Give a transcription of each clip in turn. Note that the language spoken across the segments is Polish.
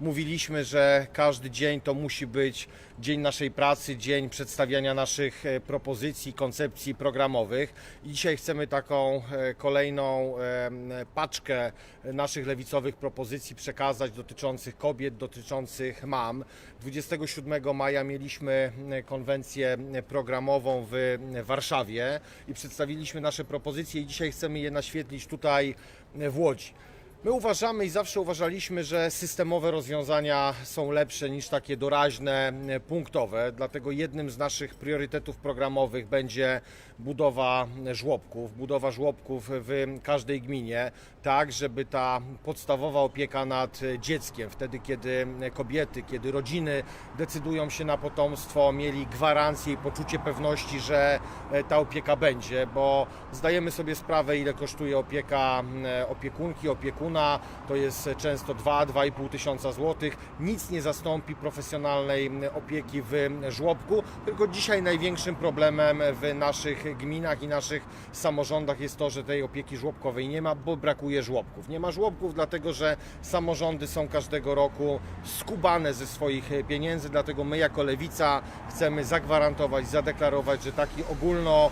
mówiliśmy, że każdy dzień to musi być dzień naszej pracy, dzień przedstawiania naszych e, propozycji, koncepcji programowych. I dzisiaj chcemy taką e, kolejną e, paczkę naszych lewicowych propozycji przekazać dotyczących kobiet, dotyczących mam. 27 maja mieliśmy e, konwencję programową w Warszawie i przedstawiliśmy nasze propozycje i dzisiaj chcemy je naświetlić tutaj w Łodzi. My uważamy i zawsze uważaliśmy, że systemowe rozwiązania są lepsze niż takie doraźne, e, punktowe. Dlatego jednym z naszych priorytetów programowych będzie budowa żłobków, budowa żłobków w każdej gminie, tak żeby ta podstawowa opieka nad dzieckiem, wtedy kiedy kobiety, kiedy rodziny decydują się na potomstwo, mieli gwarancję i poczucie pewności, że e, ta opieka będzie, bo zdajemy sobie sprawę, ile kosztuje opieka e, opiekunki, To jest często 2-2,5 tysiąca złotych. Nic nie zastąpi profesjonalnej opieki w żłobku, tylko dzisiaj największym problemem w naszych gminach i naszych samorządach jest to, że tej opieki żłobkowej nie ma, bo brakuje żłobków. Nie ma żłobków, dlatego że samorządy są każdego roku skubane ze swoich pieniędzy, dlatego my jako Lewica chcemy zagwarantować, zadeklarować, że taki ogólno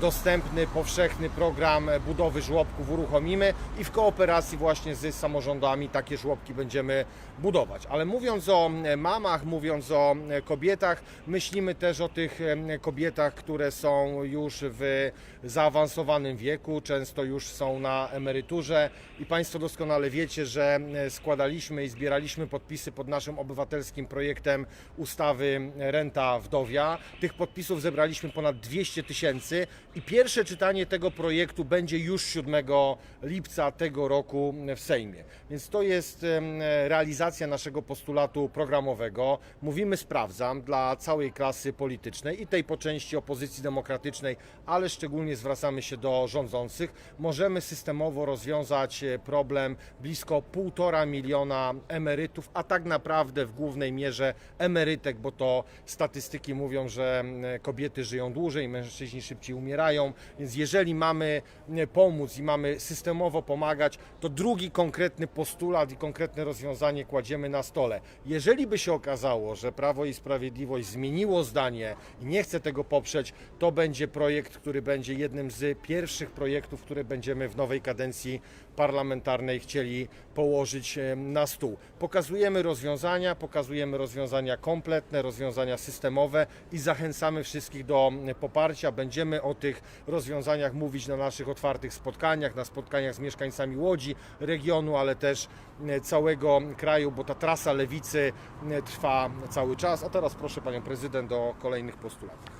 dostępny, powszechny program budowy żłobków uruchomimy i w kooperacji właśnie z samorządami takie żłobki będziemy budować. Ale mówiąc o mamach, mówiąc o kobietach, myślimy też o tych kobietach, które są już w zaawansowanym wieku, często już są na emeryturze i Państwo doskonale wiecie, że składaliśmy i zbieraliśmy podpisy pod naszym obywatelskim projektem ustawy Renta Wdowia. Tych podpisów zebraliśmy ponad 200 tysięcy i pierwsze czytanie tego projektu będzie już 7 lipca tego roku w Sejmie. Więc to jest realizacja naszego postulatu programowego. Mówimy sprawdzam dla całej klasy politycznej i tej po części opozycji demokratycznej, ale szczególnie zwracamy się do rządzących. Możemy systemowo rozwiązać e, problem blisko półtora miliona emerytów, a tak naprawdę w głównej mierze emerytek, bo to statystyki mówią, że kobiety żyją dłużej, mężczyźni szybciej umierają, więc jeżeli mamy pomóc i mamy systemowo pomagać, to drugi konkretny postulat i konkretne rozwiązanie kładziemy na stole. Jeżeli by się okazało, że Prawo i Sprawiedliwość zmieniło zdanie i nie chce tego poprzeć, to będzie projekt, który będzie jednym z pierwszych projektów, które będziemy w nowej kadencji parlamentarnej chcieli położyć e, na stół. Pokazujemy rozwiązania, pokazujemy rozwiązania kompletne, rozwiązania systemowe i zachęcamy wszystkich do poparcia. Będziemy o tych rozwiązaniach mówić na naszych otwartych spotkaniach, na spotkaniach z mieszkańcami Łodzi, regionu, ale też e, całego kraju, bo ta trasa lewicy e, trwa cały czas. A teraz proszę panią prezydent o kolejnych postulatach.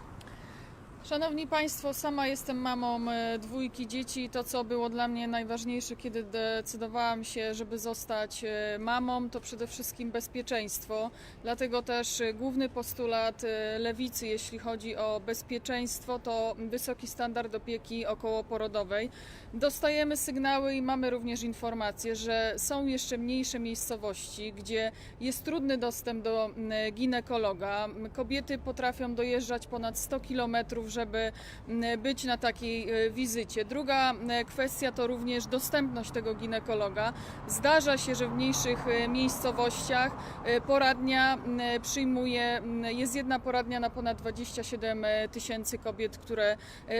Szanowni Państwo, sama jestem mamą e, dwójki dzieci. i To, co było dla mnie najważniejsze, kiedy decydowałam się, żeby zostać e, mamą, to przede wszystkim bezpieczeństwo. Dlatego też e, główny postulat lewicy, jeśli chodzi o bezpieczeństwo, to wysoki standard opieki okołoporodowej. Dostajemy sygnały i mamy również informacje, że są jeszcze mniejsze miejscowości, gdzie jest trudny dostęp do ginekologa. Kobiety potrafią dojeżdżać ponad 100 kilometrów, żeby być na takiej e, wizycie. Druga kwestia to również dostępność tego ginekologa. Zdarza się, że w mniejszych e, miejscowościach e, poradnia przyjmuje, jest jedna poradnia na ponad 27 tysięcy kobiet, które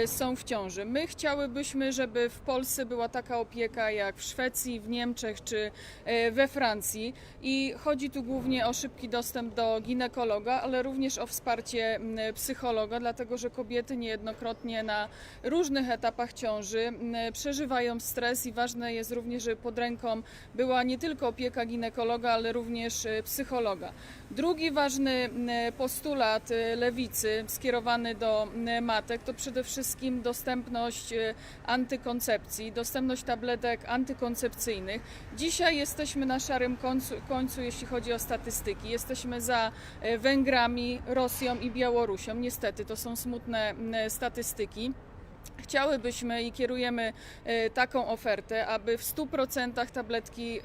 są w ciąży. My chciałybyśmy, żeby w Polsce była taka opieka jak w Szwecji, w Niemczech czy we Francji i chodzi tu głównie o szybki dostęp do ginekologa, ale również o wsparcie psychologa, dlatego że kobiety niejednokrotnie na różnych etapach ciąży przeżywają stres i ważne jest również, żeby pod ręką była nie tylko opieka ginekologa, ale również e, psychologa. Drugi ważny postulat e, lewicy skierowany do matek to przede wszystkim dostępność e, antykoncepcji, dostępność tabletek antykoncepcyjnych. Dzisiaj jesteśmy na szarym końcu, końcu jeśli chodzi o statystyki. Jesteśmy za e, Węgrami, Rosją i Białorusią. Niestety to są smutne statystyki. Chciałybyśmy i kierujemy e, taką ofertę, aby w 100% tabletki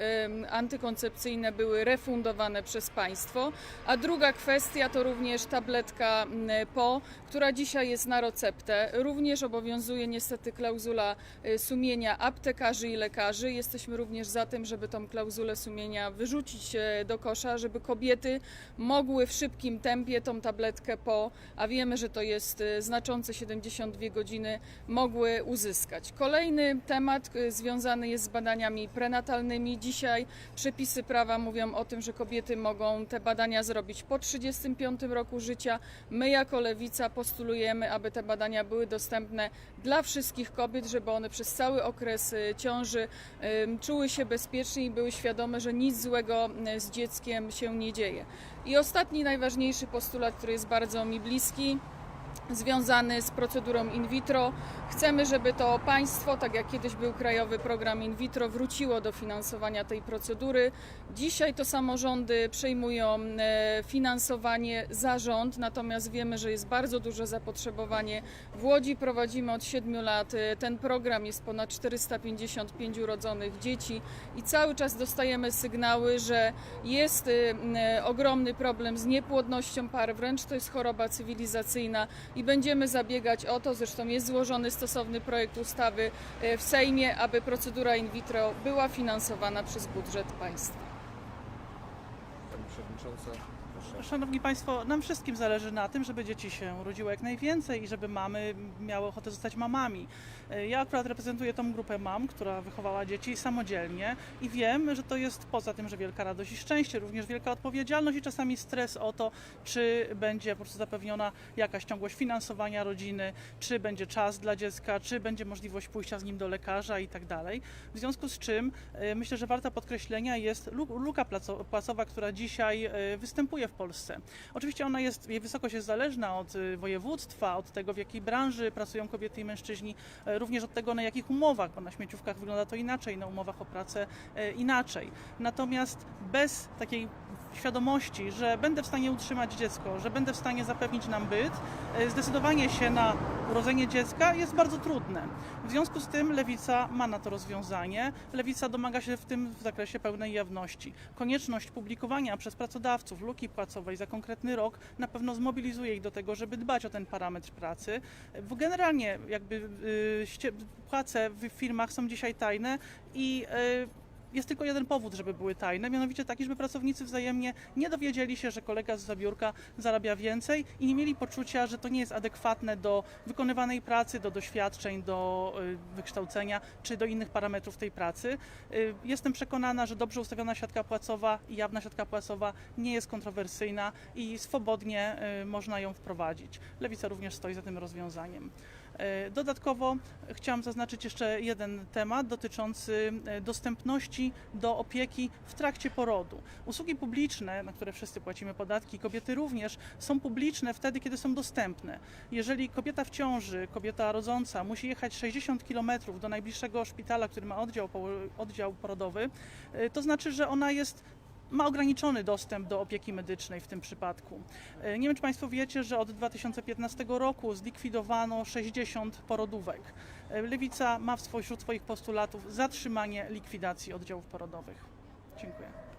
antykoncepcyjne były refundowane przez państwo. A druga kwestia to również tabletka PO, która dzisiaj jest na receptę. Również obowiązuje niestety klauzula e, sumienia aptekarzy i lekarzy. Jesteśmy również za tym, żeby tą klauzulę sumienia wyrzucić e, do kosza, żeby kobiety mogły w szybkim tempie tą tabletkę PO, a wiemy, że to jest znaczące 72 godziny, mogły uzyskać. Kolejny temat y, związany jest z badaniami prenatalnymi. Dzisiaj przepisy prawa mówią o tym, że kobiety mogą te badania zrobić po 35 roku życia. My jako lewica postulujemy, aby te badania były dostępne dla wszystkich kobiet, żeby one przez cały okres y, ciąży czuły się bezpiecznie i były świadome, że nic złego y, z dzieckiem się nie dzieje. I ostatni najważniejszy postulat, który jest bardzo mi bliski, związany z procedurą in vitro. Chcemy, żeby to państwo, tak jak kiedyś był krajowy program in vitro, wróciło do finansowania tej procedury. Dzisiaj to samorządy przejmują e, finansowanie zarząd, natomiast wiemy, że jest bardzo duże zapotrzebowanie. W Łodzi prowadzimy od 7 lat e, ten program, jest ponad 455 urodzonych dzieci i cały czas dostajemy sygnały, że jest e, ogromny problem z niepłodnością par, wręcz to jest choroba cywilizacyjna i będziemy zabiegać o to, zresztą jest złożony stosowny projekt ustawy e, w Sejmie, aby procedura in vitro była finansowana przez budżet państwa. Pani Przewodnicząca, proszę. Szanowni Państwo, nam wszystkim zależy na tym, żeby dzieci się rodziło jak najwięcej i żeby mamy miały ochotę zostać mamami. E, Ja akurat reprezentuję tą grupę mam, która wychowała dzieci samodzielnie i wiem, że to jest poza tym, że wielka radość i szczęście, również wielka odpowiedzialność i czasami stres o to, czy będzie po prostu zapewniona jakaś ciągłość finansowania rodziny, czy będzie czas dla dziecka, czy będzie możliwość pójścia z nim do lekarza i tak dalej. W związku z czym e, myślę, że warta podkreślenia jest lu- luka płacowa, która dzisiaj e, występuje w Polsce. Oczywiście ona jest, jej wysokość jest zależna od e, województwa, od tego w jakiej branży pracują kobiety i mężczyźni, e, również od tego na jakich umowach, bo na śmieciówkach wygląda to inaczej, na umowach o pracę e, inaczej. Natomiast bez takiej świadomości, że będę w stanie utrzymać dziecko, że będę w stanie zapewnić nam byt, e, zdecydowanie się na urodzenie dziecka jest bardzo trudne. W związku z tym Lewica ma na to rozwiązanie. Lewica domaga się w tym zakresie pełnej jawności. Konieczność publikowania przez pracodawców luki płacowej za konkretny rok na pewno zmobilizuje ich do tego, żeby dbać o ten parametr pracy. Generalnie jakby y, płace w firmach są dzisiaj tajne i y, jest tylko jeden powód, żeby były tajne, mianowicie taki, żeby pracownicy wzajemnie nie dowiedzieli się, że kolega z zabiórka zarabia więcej i nie mieli poczucia, że to nie jest adekwatne do wykonywanej pracy, do doświadczeń, do y, wykształcenia czy do innych parametrów tej pracy. Y, Jestem przekonana, że dobrze ustawiona siatka płacowa i jawna siatka płacowa nie jest kontrowersyjna i swobodnie y, można ją wprowadzić. Lewica również stoi za tym rozwiązaniem. E, Dodatkowo chciałam zaznaczyć jeszcze jeden temat dotyczący e, dostępności do opieki w trakcie porodu. Usługi publiczne, na które wszyscy płacimy podatki, kobiety również, są publiczne wtedy, kiedy są dostępne. Jeżeli kobieta w ciąży, kobieta rodząca musi jechać 60 km do najbliższego szpitala, który ma oddział, oddział porodowy, e, to znaczy, że ona jest ma ograniczony dostęp do opieki medycznej w tym przypadku. E, Nie wiem, czy Państwo wiecie, że od 2015 roku zlikwidowano 60 porodówek. E, Lewica ma wśród swoich postulatów zatrzymanie likwidacji oddziałów porodowych. Dziękuję.